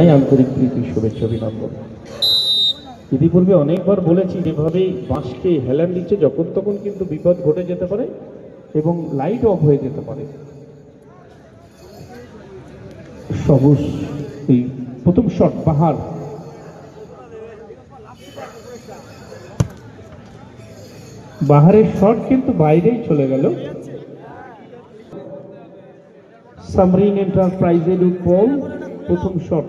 জানাই আন্তরিক প্রীতি, শুভেচ্ছা, অভিনন্দন। ইতিপূর্বে অনেকবার বলেছি যেভাবে বাঁশকে হেলান দিচ্ছে, যখন তখন কিন্তু বিপদ ঘটে যেতে পারে এবং লাইট অফ হয়ে যেতে পারে। সবুজ, এই প্রথম শট পাহাড়। বাহারের শট কিন্তু বাইরেই চলে গেল। সামরিন এন্টারপ্রাইজের উপর প্রথম শট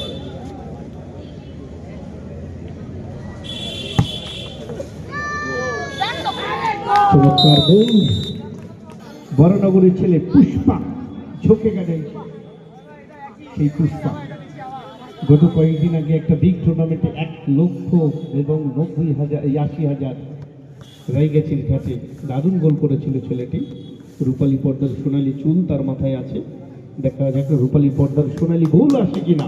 চমৎকার গোল ছেলে পুষ্পা ঝোঁকে গেলেন সেই পুষ্পা। গত কয়েকদিন আগে একটা বিগ টুর্নামেন্টে এক লক্ষ এবং নব্বই হাজার, এই আশি হাজার রাইগাছির কাছে। দারুণ গোল করেছিল ছেলেটি। রূপালী পর্দার সোনালী চুল তার মাথায় আছে। দেখা যাক রূপালী পর্দার সোনালী গোল আসে কিনা।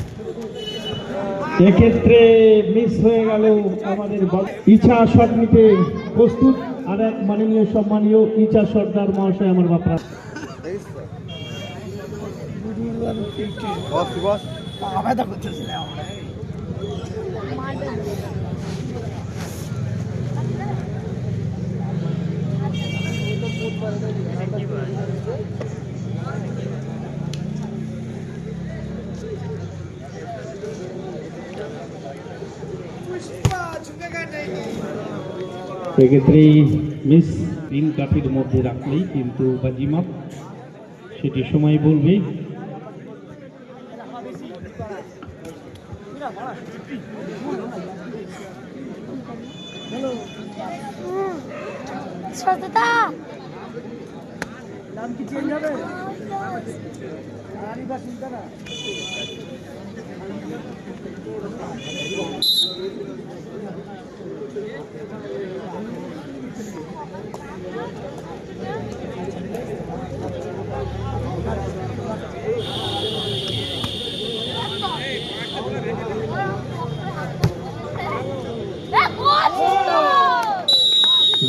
এক্ষেত্রে মিস হয়ে গেল আমাদের ইচ্ছা শট নিতে প্রস্তুত। আর এক মাননীয় সম্মানীয় ইচ্ছা সর্দার মহাশয় আমার বাপরা। সেক্ষেত্রে মিস তিন কাঠির মধ্যে রাখলেই কিন্তু বাজিমাত সেটি সময় বলবে। সততা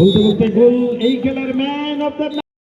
বলতে বলতে গোল এই খেলার ম্যান অফ দ্য